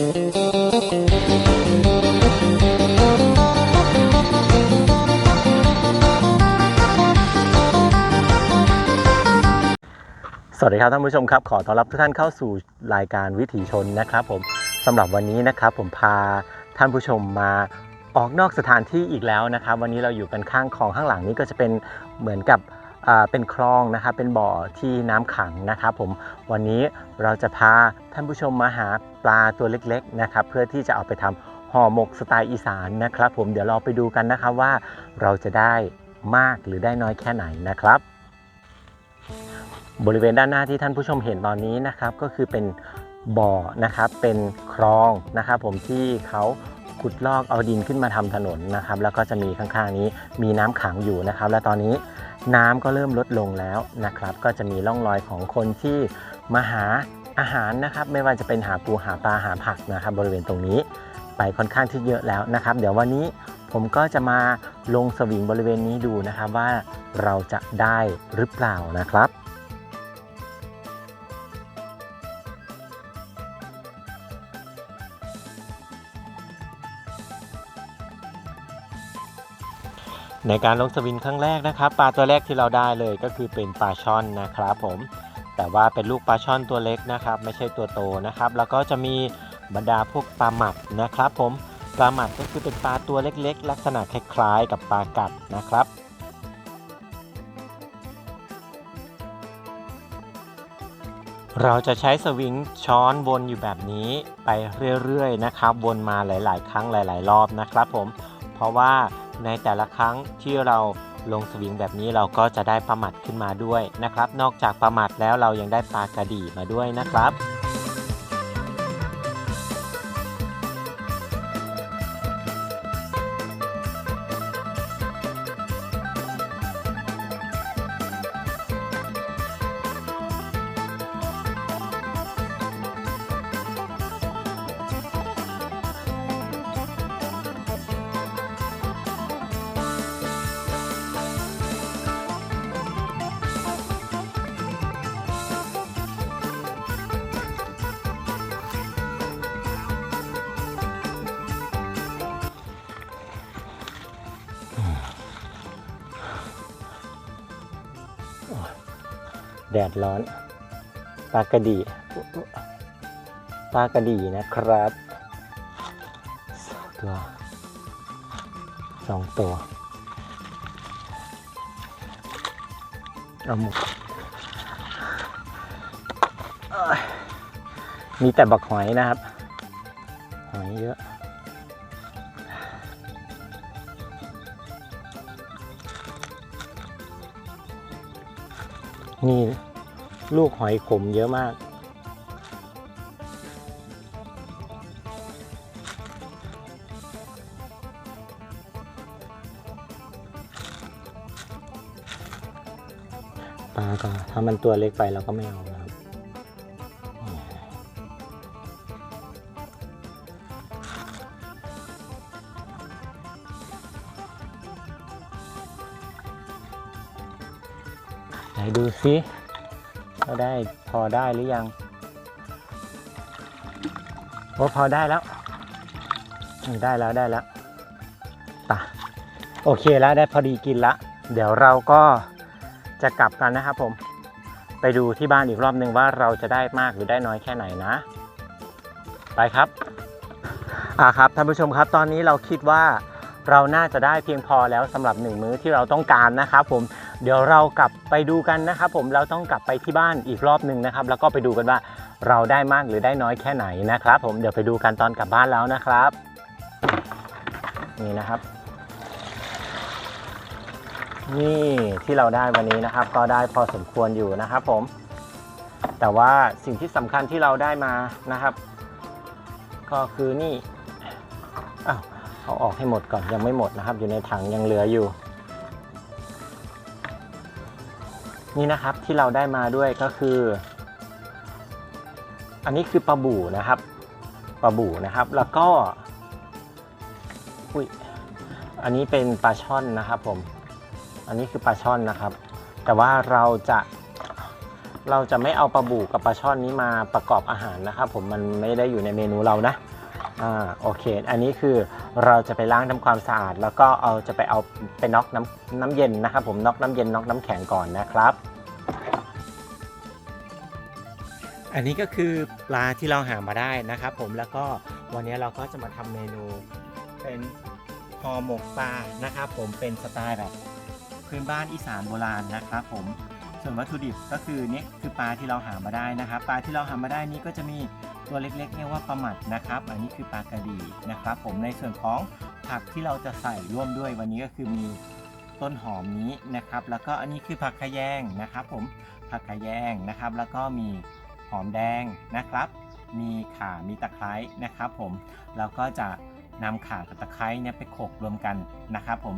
สวัสดีครับท่านผู้ชมครับ ขอต้อนรับทุกท่านเข้าสู่รายการวิถีชนนะครับผมสำหรับวันนี้นะครับผมพาท่านผู้ชมมาออกนอกสถานที่อีกแล้วนะครับ วันนี้เราอยู่กันข้างคลองข้างหลังนี้ก็จะเป็นเหมือนกับ เป็นคลองนะครับเป็นบ่อที่น้ำขังนะครับผมวันนี้เราจะพาท่านผู้ชมมาหาปลาตัวเล็กๆนะครับเพื่อที่จะเอาไปทำห่อหมกสไตล์อีสานนะครับผมเดี๋ยวเราไปดูกันนะครับว่าเราจะได้มากหรือได้น้อยแค่ไหนนะครับ บริเวณด้านหน้าที่ท่านผู้ชมเห็นตอนนี้นะครับก็คือเป็นบ่อนะครับเป็นคลองนะครับผมที่เขา ขุดลอกเอาดินขึ้นมาทำถนนนะครับ แล้วก็จะมีข้างๆนี้มีน้ำขังอยู่นะครับ และตอนนี้น้ำก็เริ่มลดลงแล้วนะครับ ก็จะมีร่องรอยของคนที่มาหาอาหารนะครับ ไม่ว่าจะเป็นหาปูหาปลาหาผักนะครับ บริเวณตรงนี้ไปค่อนข้างที่เยอะแล้วนะครับ เดี๋ยววันนี้ผมก็จะมาลงสวิงบริเวณนี้ดูนะครับว่าเราจะได้หรือเปล่านะครับ ในการลงสวิงครั้งแรกนะครับปลาตัวแรกที่เราได้เลยก็คือเป็นปลาช่อนนะครับผมแต่ว่าเป็นลูกปลาช่อนตัวเล็กนะครับ ไม่ใช่ตัวโตนะครับ แล้วก็จะมีบรรดาพวกปลาหมัดนะครับ ผมปลาหมัดก็คือเป็นปลาตัวเล็กๆ ลักษณะคล้ายๆ กับปลากัดนะครับเราจะใช้สวิงช้อนวนอยู่แบบนี้ไปเรื่อยๆนะครับ วนมาหลาย ๆ ครั้งหลาย ๆ รอบนะครับ ผมเพราะว่า ในแต่ละครั้งที่เราลงสวิงแบบนี้เราก็จะได้ปลาหมัดขึ้นมาด้วยนะครับ นอกจากปลาหมัดแล้วเรายังได้ปลากระดี่มาด้วยนะครับ แดดร้อนปลากระดีปลากระดีนะครับสองตัวสองตัว เอาหมดมีแต่บักหอยนะครับ หอยเยอะ นี่ลูกหอยขมเยอะมาก ปลาก็ถ้ามันตัวเล็กไปเราก็ไม่เอา ไหนดูซิว่าได้พอได้หรือยังว่าพอได้แล้วได้แล้วได้แล้วป่ะโอเคแล้วได้พอดีกินละ เดี๋ยวเราก็จะกลับกันนะครับผม ไปดูที่บ้านอีกรอบหนึ่งว่าเราจะได้มากหรือได้น้อยแค่ไหนนะ ไปครับอ่าครับท่านผู้ชมครับตอนนี้เราคิดว่าเราน่าจะได้เพียงพอแล้วสำหรับหนึ่งมื้อที่เราต้องการนะครับผม เดี๋ยวเรากลับไปดูกันนะครับผมเราต้องกลับไปที่บ้านอีกรอบหนึ่งนะครับ แล้วก็ไปดูกันว่าเราได้มากหรือได้น้อยแค่ไหนนะครับ ผมเดี๋ยวไปดูกันตอนกลับบ้านแล้วนะครับ นี่นะครับ นี่ที่เราได้วันนี้นะครับ ก็ได้พอสมควรอยู่นะครับผม แต่ว่าสิ่งที่สำคัญที่เราได้มานะครับ ก็คือนี่อ้าวเอาออกให้หมดก่อนยังไม่หมดนะครับ อยู่ในถังยังเหลืออยู่ นี่นะครับที่เราได้มาด้วยก็คือ อันนี้คือปลาบู่นะครับปลาบู่นะครับ แล้วก็อุ้ยอันนี้เป็นปลาช่อนนะครับผม อันนี้คือปลาช่อนนะครับ แต่ว่าเราจะเราจะไม่เอาปลาบูกับปลาช่อนนี้มาประกอบอาหารนะครับ ผมมันไม่ได้อยู่ในเมนูเรานะ อ่าโอเค อันนี้คือเราจะไปล้างทำความสะอาด แล้วก็เอาจะไปเอาไปน็อกน้ำน้ำเย็นนะครับผมน็อกน้ำเย็นน็อกน้ำแข็งก่อนนะครับ อันนี้ก็คือปลาที่เราหามาได้นะครับผมแล้วก็วันนี้เราก็จะมาทำเมนูเป็นห่อหมกปลานะครับผมเป็นสไตล์แบบพื้นบ้านอีสานโบราณนะครับผมส่วนวัตถุดิบก็คือนี่คือปลาที่เราหามาได้นะครับ ปลาที่เราหามาได้นี้ก็จะมี ตัวเล็กๆเรียกว่าปลาหมัดนะครับ อันนี้คือปลากระดีนะครับ ผมในส่วนของผักที่เราจะใส่ร่วมด้วยวันนี้ก็คือมีต้นหอมนี้นะครับ แล้วก็อันนี้คือผักขะแยงนะครับ ผมผักขะแยงนะครับ แล้วก็มีหอมแดงนะครับ มีข่ามีตะไคร้นะครับ ผมเราก็จะนำข่ากับตะไคร้เนี่ยไปโขกรวมกันนะครับ ผม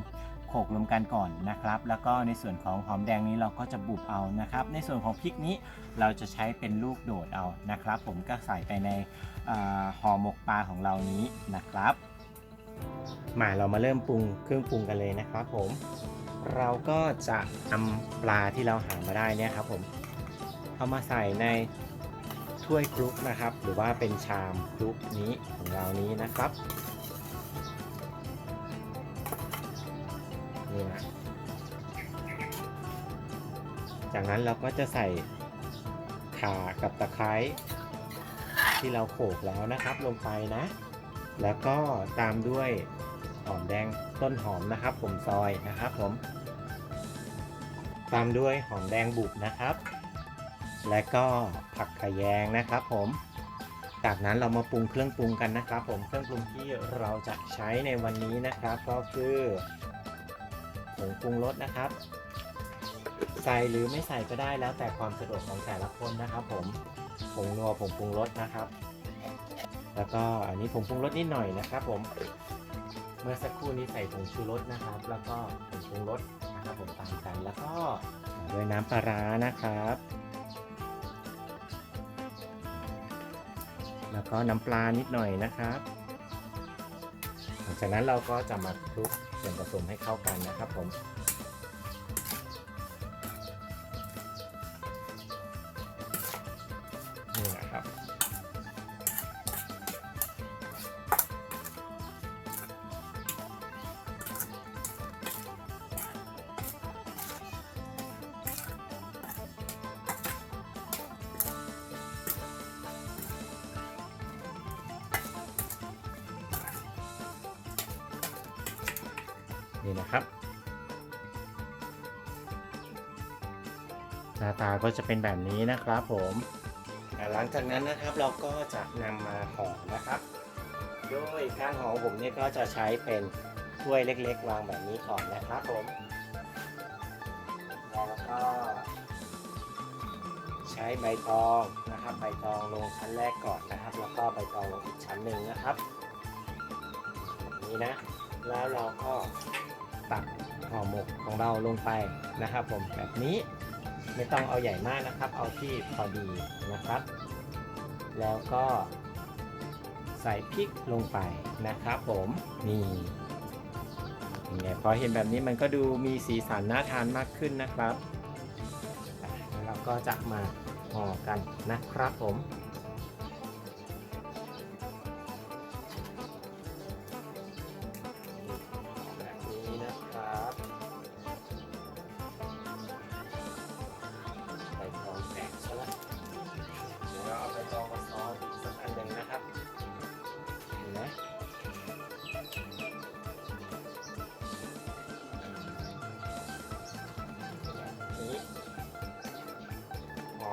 โขลกรวมกันก่อนนะครับ แล้วก็ในส่วนของหอมแดงนี้เราก็จะบุบเอานะครับ ในส่วนของพริกนี้เราจะใช้เป็นลูกโดดเอานะครับ ผมก็ใส่ไปในอห่อหมกปลาของเรานี้นะครับมาเรามาเริ่มปรุงเครื่องปรุงกันเลยนะครับ ผม เราก็จะนำปลาที่เราหามาได้เนี่ยครับ ผมเอามาใส่ในถ้วยคลุกนะครับ หรือว่าเป็นชามคลุกนี้ของเรานี้นะครับ นี่นะจากนั้นเราก็จะใส่ข่ากับตะไคร้ที่เราโขลกแล้วนะครับลงไปนะ แล้วก็ตามด้วยหอมแดงต้นหอมนะครับ ผมซอยนะครับผม ตามด้วยหอมแดงบุบนะครับ และก็ผักขะแยงนะครับผม จากนั้นเรามาปรุงเครื่องปรุงกันนะครับ ผมเครื่องปรุงที่เราจะใช้ในวันนี้นะครับ ก็คือ งปรุงรสนะครับ ใส่หรือไม่ใส่ก็ได้แล้วแต่ความสะดวกของแต่ละคนนะครับผมผงนัวผงปรุงรสนะครับ แล้วก็อันนี้ผงปรุงรสนิดหน่อยนะครับผมเมื่อสักครู่นี้ใส่ผงชูรสนะครับ แล้วก็ผงปรุงรสนะครับผมตามกันแล้วก็ด้วยน้ำปลาร้านะครับ แล้วก็น้ำปลานิดหน่อยนะครับ หลังจากนั้นเราก็จะมาคลุกส่วนผสมให้เข้ากันนะครับผม นี่นะครับ หน้าตาก็จะเป็นแบบนี้นะครับผมหลังจากนั้นนะครับเราก็จะนำมาห่อนะครับ โดยการห่อผมเนี่ยก็จะใช้เป็นถ้วยเล็กๆ วางแบบนี้ก่อนนะครับผม แล้วก็ ใช้ใบตองนะครับใบตองลงชั้นแรกก่อนนะครับ แล้วก็ใบตองลงอีกชั้นหนึ่งนะครับ แบบนี้นะ แล้วเราก็ ตักห่อหมกของเราลงไปนะครับผมแบบนี้ไม่ต้องเอาใหญ่มากนะครับ เอาที่พอดีนะครับ แล้วก็ใส่พริกลงไปนะครับผมนี่เนี่ยพอเห็นแบบนี้มันก็ดูมีสีสันน่าทานมากขึ้นนะครับแล้วเราก็จะมาห่อกันนะครับผม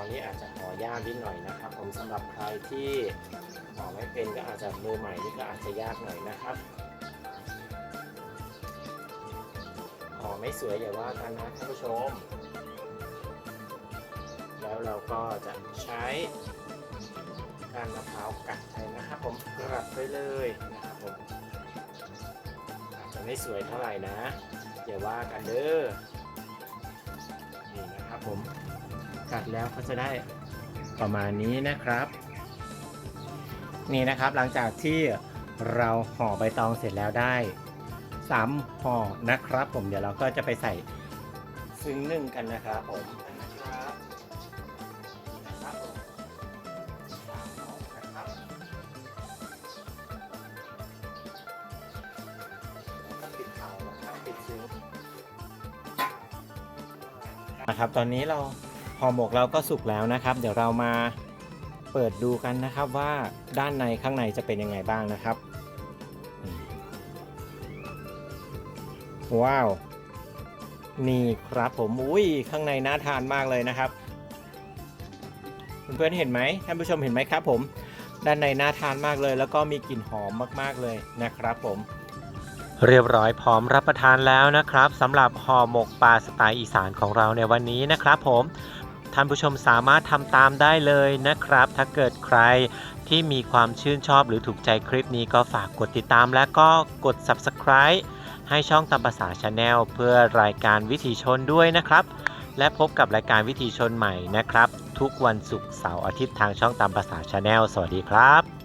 นี้อาจจะห่อยากนิดหน่อยนะครับผมสำหรับใครที่ห่อไม่เป็นก็อาจจะมือใหม่นี่ก็อาจจะยากหน่อยนะครับห่อไม่สวยอย่าว่ากันนะท่านผู้ชม แล้วเราก็จะใช้การมะพร้าวกัดไปนะครับผมกลับไปเลยนะครับผมอาจจะไม่สวยเท่าไหร่นะอย่าว่ากันเด้อนี่นะครับผม กัดแล้วก็จะได้ประมาณนี้นะครับ นี่นะครับหลังจากที่เราห่อใบตองเสร็จแล้วได้สามห่อนะครับ ผมเดี๋ยวเราก็จะไปใส่ซึ้งนึ่งกันนะครับผมนะครับ ตอนนี้เรา ห่อหมกเราก็สุกแล้วนะครับ เดี๋ยวเรามาเปิดดูกันนะครับว่าด้านในข้างในจะเป็นยังไงบ้างนะครับ ว้าว นี่ครับผมอุ้ยข้างในน่าทานมากเลยนะครับเพื่อนๆเห็นไหมท่านผู้ชมเห็นไหมครับ ผม ด้านในน่าทานมากเลย แล้วก็มีกลิ่นหอมมากๆเลยนะครับ ผม เรียบร้อยพร้อมรับประทานแล้วนะครับสำหรับห่อหมกปลาสไตล์อีสานของเราในวันนี้นะครับ ผม ท่านผู้ชมสามารถทำตามได้เลยนะครับ ถ้าเกิดใครที่มีความชื่นชอบหรือถูกใจคลิปนี้ก็ฝากกดติดตามและก็กด subscribe ให้ช่องตามภาษาชาแนลเพื่อรายการวิถีชนด้วยนะครับ และพบกับรายการวิถีชนใหม่นะครับ ทุกวันศุกร์เสาร์อาทิตย์ทางช่องตามภาษาชาแนลสวัสดีครับ